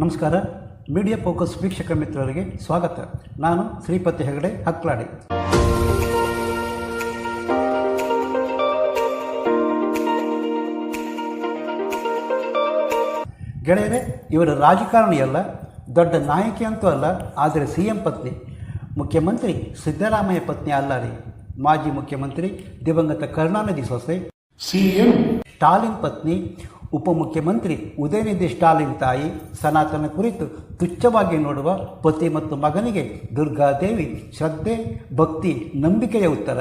ನಮಸ್ಕಾರ. Media focus ವೀಕ್ಷಕ ಮಿತ್ರರಿಗೆ ಸ್ವಾಗತ. ನಾನು ಶ್ರೀಪತಿ ಹೆಗಡೆ ಹಕ್ಲಾಡಿ. ಗೆಳೆಯರೆ ಇವರ ರಾಜಕಾರಣಿಯಲ್ಲ ದೊಡ್ಡ ನಾಯಕಿ ಅಂತೂ ಅಲ್ಲ ಆದರೆ ಸಿ ಎಂ ಪತ್ನಿ. ಮುಖ್ಯಮಂತ್ರಿ ಸಿದ್ದರಾಮಯ್ಯ ಪತ್ನಿ ಅಲ್ಲ ರೀ. ಮಾಜಿ ಮುಖ್ಯಮಂತ್ರಿ ದಿವಂಗತ ಕರುಣಾನಿಧಿ ಸೊಸೆ. ಸಿಎಂ ಸ್ಟಾಲಿನ್ ಪತ್ನಿ ಉಪಮುಖ್ಯಮಂತ್ರಿ ಉದಯನಿಧಿ ಸ್ಟಾಲಿನ್ ತಾಯಿ ಸನಾತನ ಕುರಿತು ತುಚ್ಛವಾಗಿ ನೋಡುವ ಪತಿ ಮತ್ತು ಮಗನಿಗೆ ದುರ್ಗಾದೇವಿ ಶ್ರದ್ಧೆ, ಭಕ್ತಿ, ನಂಬಿಕೆಯ ಉತ್ತರ.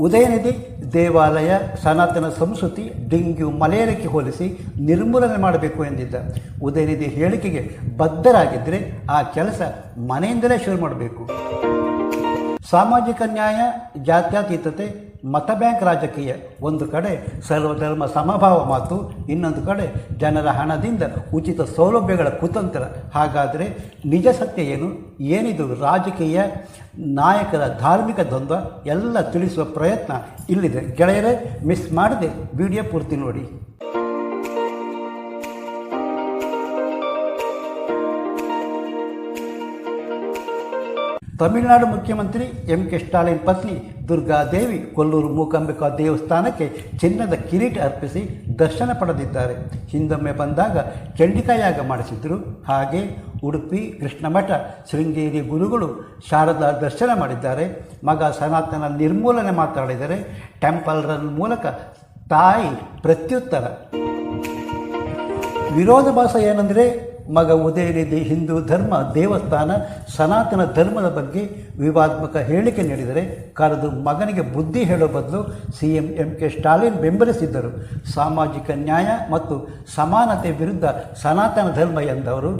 ಉದಯನಿಧಿ ದೇವಾಲಯ ಸನಾತನ ಸಂಸ್ಕೃತಿ ಡೆಂಗ್ಯೂ ಮಲೇರಿಯಾಕ್ಕೆ ಹೋಲಿಸಿ ನಿರ್ಮೂಲನೆ ಮಾಡಬೇಕು ಎಂದಿದ್ದ. ಉದಯನಿಧಿ ಹೇಳಿಕೆಗೆ ಬದ್ಧರಾಗಿದ್ದರೆ ಆ ಕೆಲಸ ಮನೆಯಿಂದಲೇ ಶುರು ಮಾಡಬೇಕು. ಸಾಮಾಜಿಕ ನ್ಯಾಯ, ಜಾತ್ಯತೀತತೆ ಮತ ಬ್ಯಾಂಕ್ ರಾಜಕೀಯ. ಒಂದು ಕಡೆ ಸರ್ವಧರ್ಮ ಸಮಭಾವ ಮಾತು, ಇನ್ನೊಂದು ಕಡೆ ಜನರ ಹಣದಿಂದ ಉಚಿತ ಸೌಲಭ್ಯಗಳ ಕುತಂತ್ರ. ಹಾಗಾದರೆ ನಿಜ ಸತ್ಯ ಏನು? ಏನಿದು ರಾಜಕೀಯ? ನಾಯಕರ ಧಾರ್ಮಿಕ ದ್ವಂದ್ವ? ಎಲ್ಲ ತಿಳಿಸುವ ಪ್ರಯತ್ನ ಇಲ್ಲಿದೆ. ಗೆಳೆಯರೇ ಮಿಸ್ ಮಾಡದೆ. ವಿಡಿಯೋ ಪೂರ್ತಿ ನೋಡಿ. ತಮಿಳುನಾಡು ಮುಖ್ಯಮಂತ್ರಿ ಎಂ ಕೆ ಸ್ಟಾಲಿನ್ ಪತ್ನಿ ದುರ್ಗಾದೇವಿ ಕೊಲ್ಲೂರು ಮೂಕಾಂಬಿಕಾ ದೇವಸ್ಥಾನಕ್ಕೆ ಚಿನ್ನದ ಕಿರೀಟ ಅರ್ಪಿಸಿ ದರ್ಶನ ಪಡೆದಿದ್ದಾರೆ. ಹಿಂದೊಮ್ಮೆ ಬಂದಾಗ ಚಂಡಿಕಾಯಾಗ ಮಾಡಿಸಿದ್ರು. ಹಾಗೆ ಉಡುಪಿ, ಕೃಷ್ಣಮಠ, ಶೃಂಗೇರಿ ಗುರುಗಳು ಶಾರದಾ ದರ್ಶನ ಮಾಡಿದ್ದಾರೆ. ಮಗ ಸನಾತನ ನಿರ್ಮೂಲನೆ ಮಾತಾಡಿದರೆ ಟೆಂಪಲ್ ರನ್ ಮೂಲಕ ತಾಯಿ ಪ್ರತ್ಯುತ್ತರ. ಭಾಷೆ ಏನಂದರೆ ಮಗ ಉದಯನಿಧಿ ಹಿಂದೂ ಧರ್ಮ ದೇವಸ್ಥಾನ ಸನಾತನ ಧರ್ಮದ ಬಗ್ಗೆ ವಿವಾದಾತ್ಮಕ ಹೇಳಿಕೆ ನೀಡಿದರೆ ಕರೆದು ಮಗನಿಗೆ ಬುದ್ಧಿ ಹೇಳೋ ಬದಲು C M M K Stalin ಬೆಂಬಲಿಸಿದ್ದರು. ಸಾಮಾಜಿಕ ನ್ಯಾಯ ಮತ್ತು ಸಮಾನತೆ ವಿರುದ್ಧ ಸನಾತನ ಧರ್ಮ ಎಂದವರು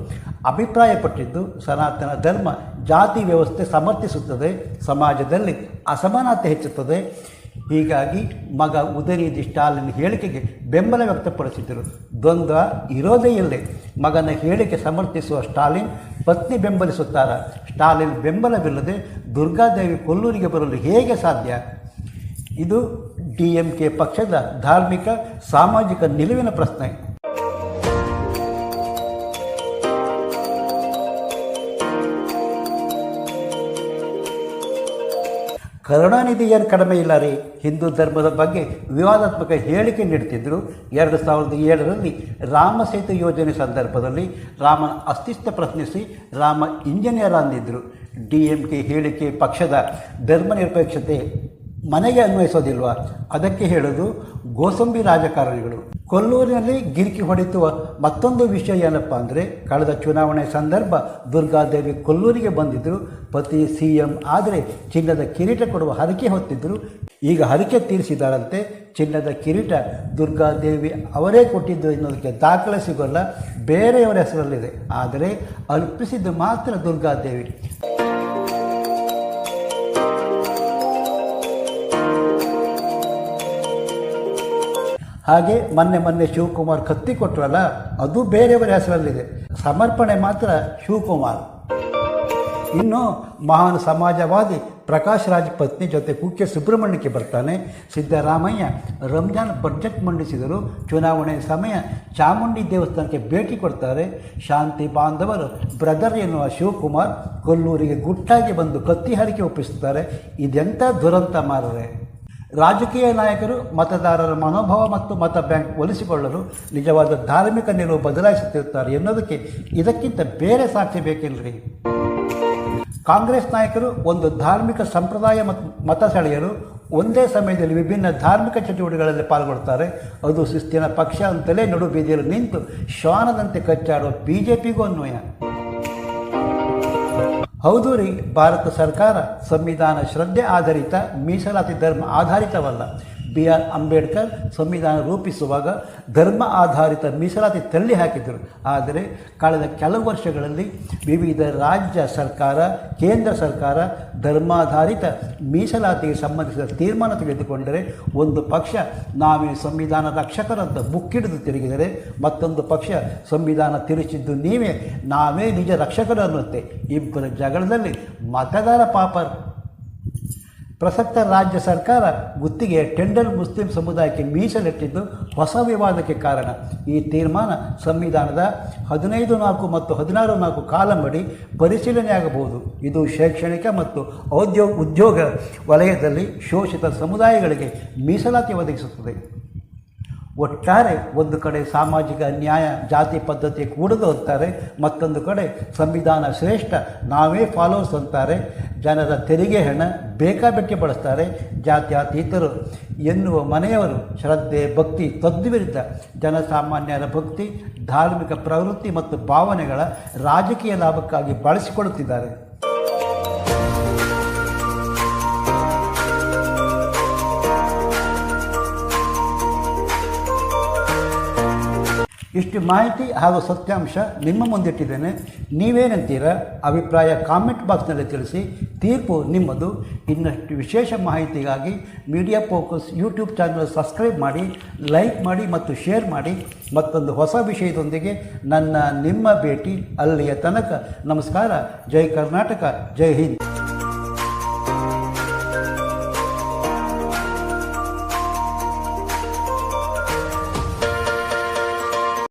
ಅಭಿಪ್ರಾಯಪಟ್ಟಿದ್ದು, ಸನಾತನ ಧರ್ಮ ಜಾತಿ ವ್ಯವಸ್ಥೆ ಸಮರ್ಥಿಸುತ್ತದೆ, ಸಮಾಜದಲ್ಲಿ ಅಸಮಾನತೆ ಹೆಚ್ಚುತ್ತದೆ. ಹೀಗಾಗಿ ಮಗ ಉದಯನಿಧಿ ಸ್ಟಾಲಿನ್ ಹೇಳಿಕೆಗೆ ಬೆಂಬಲ ವ್ಯಕ್ತಪಡಿಸಿದ್ದರು. ದ್ವಂದ್ವ ಇರೋದೇ ಇಲ್ಲೇ. ಮಗನ ಹೇಳಿಕೆ ಸಮರ್ಥಿಸುವ ಸ್ಟಾಲಿನ್ ಪತ್ನಿ ಬೆಂಬಲಿಸುತ್ತಾರ. ಸ್ಟಾಲಿನ್ ಬೆಂಬಲವಿಲ್ಲದೆ ದುರ್ಗಾದೇವಿ ಕೊಲ್ಲೂರಿಗೆ ಬರಲು ಹೇಗೆ ಸಾಧ್ಯ? ಇದು ಡಿ ಎಂ ಕೆ ಪಕ್ಷದ ಧಾರ್ಮಿಕ, ಸಾಮಾಜಿಕ ನಿಲುವಿನ ಪ್ರಶ್ನೆ. ಕರುಣಾನಿಧಿ ಏನು ಕಡಿಮೆ ಇಲ್ಲ ರೀ. ಹಿಂದೂ ಧರ್ಮದ ಬಗ್ಗೆ ವಿವಾದಾತ್ಮಕ ಹೇಳಿಕೆ ನೀಡುತ್ತಿದ್ದರು ಎರಡು ಸಾವಿರದ ಏಳರಲ್ಲಿ ರಾಮ ಸೇತು ಯೋಜನೆ ಸಂದರ್ಭದಲ್ಲಿ ರಾಮನ ಅಸ್ತಿತ್ವ ಪ್ರಶ್ನಿಸಿ ರಾಮ ಇಂಜಿನಿಯರ್ ಅಂದಿದ್ದರು ಡಿ ಎಂ ಕೆ ಹೇಳಿಕೆ ಪಕ್ಷದ ಧರ್ಮನಿರಪೇಕ್ಷತೆ ಮನೆಗೆ ಅನ್ವಯಿಸೋದಿಲ್ವಾ? ಅದಕ್ಕೆ ಹೇಳೋದು ಗೋಸಂಬಿ ರಾಜಕಾರಣಿಗಳು. ಕೊಲ್ಲೂರಿನಲ್ಲಿ ಗಿರಿಕಿ ಹೊಡೆಯುವ ಮತ್ತೊಂದು ವಿಷಯ ಏನಪ್ಪ ಅಂದರೆ, ಕಳೆದ ಚುನಾವಣೆ ಸಂದರ್ಭ ದುರ್ಗಾದೇವಿ ಕೊಲ್ಲೂರಿಗೆ ಬಂದಿದ್ದರು ಪತಿ ಸಿ ಎಂ ಆದರೆ ಚಿನ್ನದ ಕಿರೀಟ ಕೊಡುವ ಹರಕೆ ಹೊತ್ತಿದ್ದರು ಈಗ ಹರಕೆ ತೀರಿಸಿದಾರಂತೆ ಚಿನ್ನದ ಕಿರೀಟ ದುರ್ಗಾದೇವಿ ಅವರೇ ಕೊಟ್ಟಿದ್ದು ಎನ್ನುವುದಕ್ಕೆ ದಾಖಲೆ ಸಿಗೋಲ್ಲ, ಬೇರೆಯವರ ಹೆಸರಲ್ಲಿದೆ. ಆದರೆ ಅಲ್ಪಿಸಿದ್ದು ಮಾತ್ರ ದುರ್ಗಾದೇವಿ ಹಾಗೆ ಮೊನ್ನೆ ಮೊನ್ನೆ ಶಿವಕುಮಾರ್ ಕತ್ತಿ ಕೊಟ್ರಲ್ಲ, ಅದು ಬೇರೆಯವರ ಹೆಸರಲ್ಲಿದೆ. ಸಮರ್ಪಣೆ ಮಾತ್ರ ಶಿವಕುಮಾರ್. ಇನ್ನು ಮಹಾನ್ ಸಮಾಜವಾದಿ ಪ್ರಕಾಶ್ ರಾಜ್ ಪತ್ನಿ ಜೊತೆ ಕುಕ್ಕೆ ಸುಬ್ರಹ್ಮಣ್ಯಕ್ಕೆ ಬರ್ತಾನೆ. ಸಿದ್ದರಾಮಯ್ಯ ರಂಜಾನ್ ಬಜೆಟ್ ಮಂಡಿಸಿದರು. ಚುನಾವಣೆ ಸಮಯ ಚಾಮುಂಡಿ ದೇವಸ್ಥಾನಕ್ಕೆ ಭೇಟಿ ಕೊಡ್ತಾರೆ. ಶಾಂತಿ ಬಾಂಧವರು ಬ್ರದರ್ ಎನ್ನುವ ಶಿವಕುಮಾರ್ ಕೊಲ್ಲೂರಿಗೆ ಗುಟ್ಟಾಗಿ ಬಂದು ಕತ್ತಿ ಹರಿಕೆ ಒಪ್ಪಿಸುತ್ತಾರೆ. ಇದೆಂಥ ದುರಂತ ಮಾರರೆ. ರಾಜಕೀಯ ನಾಯಕರು, ಮತದಾರರ ಮನೋಭಾವ ಮತ್ತು ಮತ ಬ್ಯಾಂಕ್ ಒಲಿಸಿಕೊಳ್ಳಲು ನಿಜವಾದ ಧಾರ್ಮಿಕ ನಿಲುವು ಬದಲಾಯಿಸುತ್ತಿರುತ್ತಾರೆ ಎನ್ನುವುದಕ್ಕೆ ಇದಕ್ಕಿಂತ ಬೇರೆ ಸಾಕ್ಷಿ ಬೇಕಿಲ್ಲರಿ ಕಾಂಗ್ರೆಸ್ ನಾಯಕರು ಒಂದು ಧಾರ್ಮಿಕ ಸಂಪ್ರದಾಯ ಮತ್ತು ಮತ ಸೆಳೆಯಲು ಒಂದೇ ಸಮಯದಲ್ಲಿ ವಿಭಿನ್ನ ಧಾರ್ಮಿಕ ಚಟುವಟಿಕೆಗಳಲ್ಲಿ ಪಾಲ್ಗೊಳ್ತಾರೆ ಅದು ಶಿಸ್ತಿನ ಪಕ್ಷ ಅಂತಲೇ ನಡು ಬೀದಿಯಲ್ಲಿ ನಿಂತು ಶ್ವಾನದಂತೆ ಕಚ್ಚಾಡುವ ಬಿ ಜೆ ಪಿಗೂ ಅನ್ವಯ. ಹೌದು ರೀ ಭಾರತ ಸರ್ಕಾರ ಸಂವಿಧಾನ ಶ್ರದ್ಧೆ ಆಧಾರಿತ ಮೀಸಲಾತಿ ಧರ್ಮ ಆಧಾರಿತವಲ್ಲ. ಬಿ ಆರ್ ಅಂಬೇಡ್ಕರ್ ಸಂವಿಧಾನ ರೂಪಿಸುವಾಗ ಧರ್ಮ ಆಧಾರಿತ ಮೀಸಲಾತಿ ತಳ್ಳಿ ಹಾಕಿದ್ದರು. ಆದರೆ ಕಳೆದ ಕೆಲವು ವರ್ಷಗಳಲ್ಲಿ ವಿವಿಧ ರಾಜ್ಯ ಸರ್ಕಾರ, ಕೇಂದ್ರ ಸರ್ಕಾರ ಧರ್ಮಾಧಾರಿತ ಮೀಸಲಾತಿಗೆ ಸಂಬಂಧಿಸಿದ ತೀರ್ಮಾನ ತೆಗೆದುಕೊಂಡರೆ ಒಂದು ಪಕ್ಷ ನಾವೇ ಸಂವಿಧಾನ ರಕ್ಷಕರಂತ ಬುಕ್ಕಿಡಿದು ತಿರುಗಿದರೆ ಮತ್ತೊಂದು ಪಕ್ಷ ಸಂವಿಧಾನ ತಿರುಚಿದ್ದು ನೀವೇ ನಾವೇ ನಿಜ ರಕ್ಷಕರು ಅನ್ನುತ್ತೆ ಇಬ್ಬರ ಜಗಳದಲ್ಲಿ ಮತದಾರ ಪಾಪರ್. ಪ್ರಸಕ್ತ ರಾಜ್ಯ ಸರ್ಕಾರ ಗುತ್ತಿಗೆ ಟೆಂಡರ್ ಮುಸ್ಲಿಂ ಸಮುದಾಯಕ್ಕೆ ಮೀಸಲಿಟ್ಟಿದ್ದು ಹೊಸ ವಿವಾದಕ್ಕೆ ಕಾರಣ. ಈ ತೀರ್ಮಾನ ಸಂವಿಧಾನದ ಹದಿನೈದು ನಾಲ್ಕು ಮತ್ತು ಹದಿನಾರು ನಾಲ್ಕು ಕಾಲಂಬಡಿ ಪರಿಶೀಲನೆಯಾಗಬಹುದು. ಇದು ಶೈಕ್ಷಣಿಕ ಮತ್ತು ಔದ್ಯೋಗ ಉದ್ಯೋಗ ವಲಯದಲ್ಲಿ ಶೋಷಿತ ಸಮುದಾಯಗಳಿಗೆ ಮೀಸಲಾತಿ ಒದಗಿಸುತ್ತದೆ. ಒಟ್ಟಾರೆ ಒಂದು ಕಡೆ ಸಾಮಾಜಿಕ ನ್ಯಾಯ, ಜಾತಿ ಪದ್ಧತಿ ಕೂಡದು ಅಂತಾರೆ, ಮತ್ತೊಂದು ಕಡೆ ಸಂವಿಧಾನ ಶ್ರೇಷ್ಠ, ನಾವೇ ಫಾಲೋಸ್ ಅಂತಾರೆ. ಜನರ ತೆರಿಗೆ ಹಣ ಬೇಕಾಬಿಟ್ಟಿ ಬಳಸ್ತಾರೆ ಜಾತ್ಯಾತೀತರು. ಎನ್ನುವ ಮನೆಯವರು ಶ್ರದ್ಧೆ, ಭಕ್ತಿ, ತದ್ವಿರುದ್ಧ ಜನಸಾಮಾನ್ಯರ ಭಕ್ತಿ, ಧಾರ್ಮಿಕ ಪ್ರವೃತ್ತಿ ಮತ್ತು ಭಾವನೆಗಳ ರಾಜಕೀಯ ಲಾಭಕ್ಕಾಗಿ ಬಳಸಿಕೊಳ್ಳುತ್ತಿದ್ದಾರೆ. ಇಷ್ಟು ಮಾಹಿತಿ ಹಾಗೂ ಸತ್ಯಾಂಶ ನಿಮ್ಮ ಮುಂದಿಟ್ಟಿದ್ದೇನೆ. ನೀವೇನಂತೀರ? ಅಭಿಪ್ರಾಯ ಕಾಮೆಂಟ್ ಬಾಕ್ಸ್ನಲ್ಲಿ ತಿಳಿಸಿ. ತೀರ್ಪು ನಿಮ್ಮದು. ಇನ್ನಷ್ಟು ವಿಶೇಷ ಮಾಹಿತಿಗಾಗಿ media focus YouTube channel subscribe ಮಾಡಿ ಲೈಕ್ ಮಾಡಿ ಮತ್ತು ಶೇರ್ ಮಾಡಿ. ಮತ್ತೊಂದು ಹೊಸ ವಿಷಯದೊಂದಿಗೆ ನನ್ನ ನಿಮ್ಮ ಭೇಟಿ ಅಲ್ಲಿಯ ತನಕ. ನಮಸ್ಕಾರ. ಜೈ ಕರ್ನಾಟಕ. ಜೈ ಹಿಂದ್.